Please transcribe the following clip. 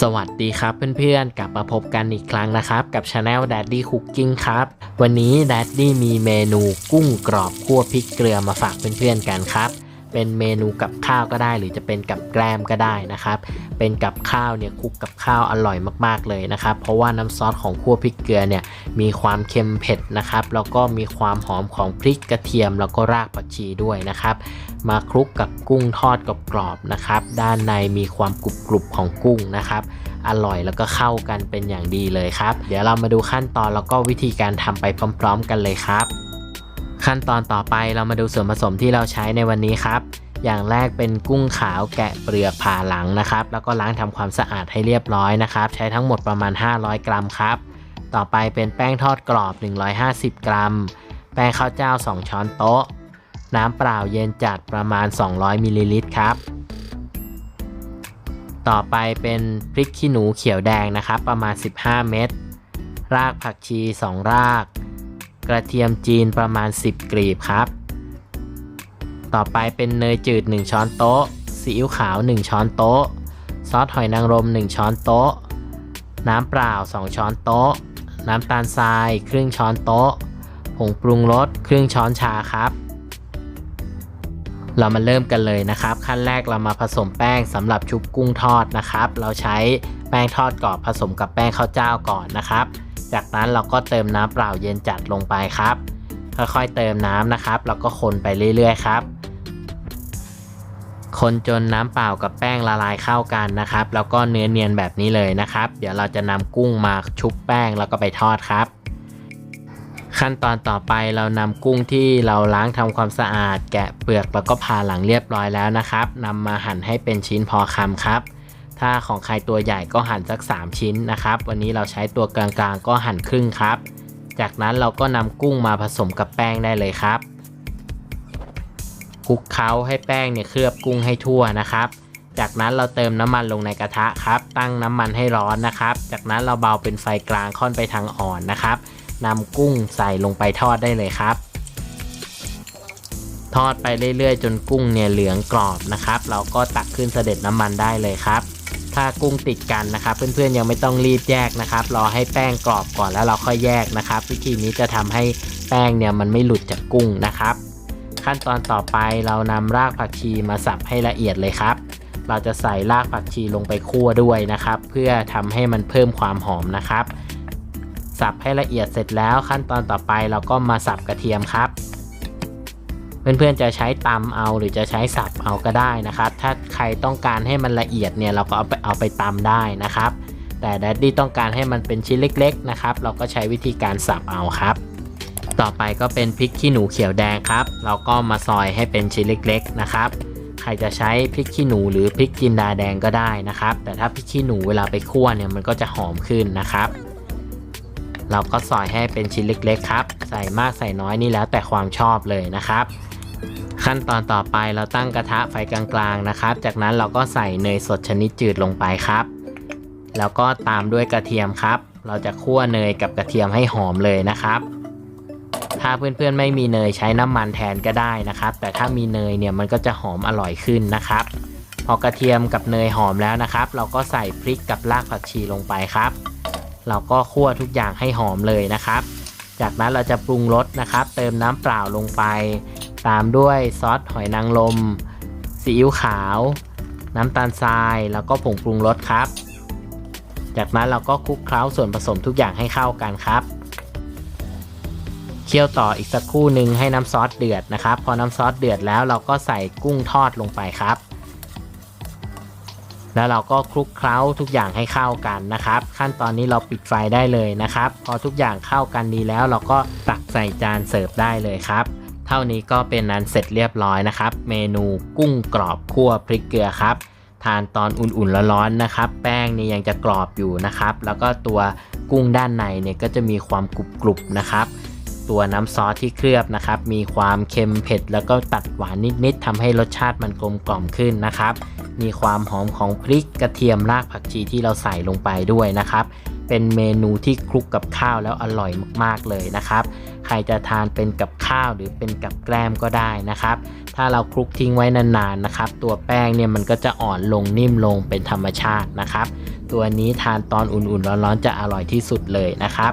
สวัสดีครับเพื่อนๆ กลับมาพบกันอีกครั้งนะครับ กับช anel Daddy Cooking ครับ วันนี้ Daddy มีเมนูกุ้งกรอบคั่วพริกเกลือมาฝากเพื่อนๆกันครับ เป็นเมนูกับข้าวก็ได้ หรือจะเป็นกับแกล้มก็ได้นะครับ เป็นกับข้าวเนี่ยคลุกกับข้าวอร่อยมากๆเลยนะครับ เพราะว่าน้ำซอสของคั่วพริกเกลือเนี่ยมีความเค็มเผ็ดนะครับ แล้วก็มีความหอมของพริกกระเทียม แล้วก็รากผักชีด้วยนะครับ มาคลุกกับกุ้งทอดกรอบๆนะครับ ด้านในมีความกรุบๆของกุ้งนะครับอร่อยแล้วก็เข้ากันเป็นอย่างดีเลยครับ เดี๋ยวเรามาดูขั้นตอนแล้วก็วิธีการทำไปพร้อม ๆ กันเลยครับ ขั้นตอนต่อไปเรามาดูส่วนผสมที่เราใช้ในวันนี้ครับ อย่างแรกเป็นกุ้งขาวแกะเปลือกผ่าหลังนะครับ แล้วก็ล้างทำความสะอาดให้เรียบร้อยนะครับ ใช้ทั้งหมดประมาณ 500 กรัมครับ ต่อไปเป็นแป้งทอดกรอบ 150 กรัม แป้งข้าวเจ้า 2 ช้อนโต๊ะ น้ำเปล่าเย็นจัดประมาณ 200มิลลิลิตรครับต่อไปเป็นพริกขี้หนูเขียวแดงนะครับ ประมาณ 15 เม็ดรากผักชี 2 ราก กระเทียมจีนประมาณ 10 กลีบครับ ต่อไปเป็นเนยจืด 1 ช้อนโต๊ะ ซีอิ๊วขาว 1 ช้อนโต๊ะ ซอสหอยนางรม 1 ช้อนโต๊ะ น้ำเปล่า 2 ช้อนโต๊ะ น้ำตาลทราย ครึ่งช้อนโต๊ะ ผงปรุงรส ครึ่งช้อนชาครับ เรามาเริ่มกันเลยนะครับ ขั้นแรกเรามาผสมแป้งสำหรับชุบกุ้งทอดนะครับ เราใช้แป้งทอดกรอบผสมกับแป้งข้าวเจ้าก่อนนะครับ จากนั้นเราก็เติมน้ำเปล่าเย็นจัดลงไปครับ ค่อยๆเติมน้ำนะครับแล้วก็คนไปเรื่อยๆครับ คนจนน้ำเปล่ากับแป้งละลายเข้ากันนะครับ แล้วก็เนื้อเนียนแบบนี้เลยนะครับ เดี๋ยวเราจะนำกุ้งมาชุบแป้งแล้วก็ไปทอดครับ ขั้นตอนต่อไปเรานำกุ้งที่เราล้างทำความสะอาด แกะเปลือกแล้วก็ผ่าหลังเรียบร้อยแล้วนะครับนำมาหั่นให้เป็นชิ้นพอคำครับ ถ้าของใครตัวใหญ่ก็หั่นสัก 3 ชิ้นนะครับ วันนี้เราใช้ตัวกลางๆ ก็หั่นครึ่งครับ จากนั้นเราก็นำกุ้งมาผสมกับแป้งได้เลยครับคลุกเคล้าให้แป้งเนี่ยเคลือบกุ้งให้ทั่วนะครับ จากนั้นเราเติมน้ำมันลงในกระทะครับ ตั้งน้ำมันให้ร้อนนะครับ จากนั้นเราเบาเป็นไฟกลางค่อนไปทางอ่อนนะครับ นำกุ้งใส่ลงไปทอดได้เลยครับ ทอดไปเรื่อยๆ จนกุ้งเนี่ยเหลืองกรอบนะครับ เราก็ตักขึ้นเสด็จน้ำมันได้เลยครับ ถ้ากุ้งติดกันนะครับ เพื่อนๆยังไม่ต้องรีบแยกนะครับ รอให้แป้งกรอบก่อนแล้วเราค่อยแยกนะครับ วิธีนี้จะทำให้แป้งเนี่ยมันไม่หลุดจากกุ้งนะครับ ขั้นตอนต่อไปเรานำรากผักชีมาสับให้ละเอียดเลยครับเราจะใส่รากผักชีลงไปคั่วด้วยนะครับ เพื่อทำให้มันเพิ่มความหอมนะครับ สับให้ละเอียดเสร็จแล้วขั้นตอนต่อไปเราก็มาสับกระเทียมครับเพื่อนๆจะใช้ตำเอาหรือจะใช้สับเอาก็ได้นะครับ ถ้าใครต้องการให้มันละเอียดเนี่ยเราก็เอาไปเอาไปตำได้นะครับ แต่แดดดี้ต้องการให้มันเป็นชิ้นเล็ก ๆนะครับ เราก็ใช้วิธีการสับเอาครับ ต่อไปก็เป็นพริกขี้หนูเขียวแดงครับ เราก็มาซอยให้เป็นชิ้นเล็ก ๆนะครับ ใครจะใช้พริกขี้หนูหรือพริกจินดาแดงก็ได้นะครับ แต่ถ้าพริกขี้หนูเวลาไปคั่วเนี่ยมันก็จะหอมขึ้นนะครับ เราก็ซอยให้เป็นชิ้นเล็กๆครับ ใส่มากใส่น้อยนี่แล้วแต่ความชอบเลยนะครับ ขั้นตอนต่อไปเราตั้งกระทะไฟกลางๆนะครับ จากนั้นเราก็ใส่เนยสดชนิดจืดลงไปครับ แล้วก็ตามด้วยกระเทียมครับ เราจะคั่วเนยกับกระเทียมให้หอมเลยนะครับ ถ้าเพื่อนๆไม่มีเนยใช้น้ำมันแทนก็ได้นะครับ แต่ถ้ามีเนยเนี่ยมันก็จะหอมอร่อยขึ้นนะครับพอกระเทียมกับเนยหอมแล้วนะครับ เราก็ใส่พริกกับรากผักชีลงไปครับ เราก็คั่วทุกอย่างให้หอมเลยนะครับ จากนั้นเราจะปรุงรสนะครับ เติมน้ำเปล่าลงไป ตามด้วยซอสหอยนางรมซีอิ๊วขาว น้ำตาลทราย แล้วก็ผงปรุงรสครับ จากนั้นเราก็คลุกเคล้าส่วนผสมทุกอย่างให้เข้ากันครับเคี่ยวต่ออีกสักครู่หนึ่งให้น้ำซอสเดือดนะครับ พอน้ำซอสเดือดแล้วเราก็ใส่กุ้งทอดลงไปครับ แล้วเราก็คลุกเคล้าทุกอย่างให้เข้ากันนะครับ ขั้นตอนนี้เราปิดไฟได้เลยนะครับ พอทุกอย่างเข้ากันดีแล้วเราก็ตักใส่จานเสิร์ฟได้เลยครับ เท่านี้ก็เป็นนั้นเสร็จเรียบร้อยนะครับ เมนูกุ้งกรอบคั่วพริกเกลือครับทานตอนอุ่นๆร้อนๆนะครับ แป้งนี่ยังจะกรอบอยู่นะครับ แล้วก็ตัวกุ้งด้านในเนี่ยก็จะมีความกรุบๆนะครับ ตัวน้ำซอสที่เคลือบนะครับ มีความเค็มเผ็ด แล้วก็ตัดหวานนิดๆทำให้รสชาติมันกลมกล่อมขึ้นนะครับ มีความหอมของพริกกระเทียมรากผักชีที่เราใส่ลงไปด้วยนะครับ เป็นเมนูที่คลุกกับข้าวแล้วอร่อยมากๆเลยนะครับ ใครจะทานเป็นกับข้าวหรือเป็นกับแกล้มก็ได้นะครับ ถ้าเราคลุกทิ้งไว้นานๆนะครับ ตัวแป้งเนี่ยมันก็จะอ่อนลงนิ่มลงเป็นธรรมชาตินะครับ ตัวนี้ทานตอนอุ่นๆร้อนๆจะอร่อยที่สุดเลยนะครับ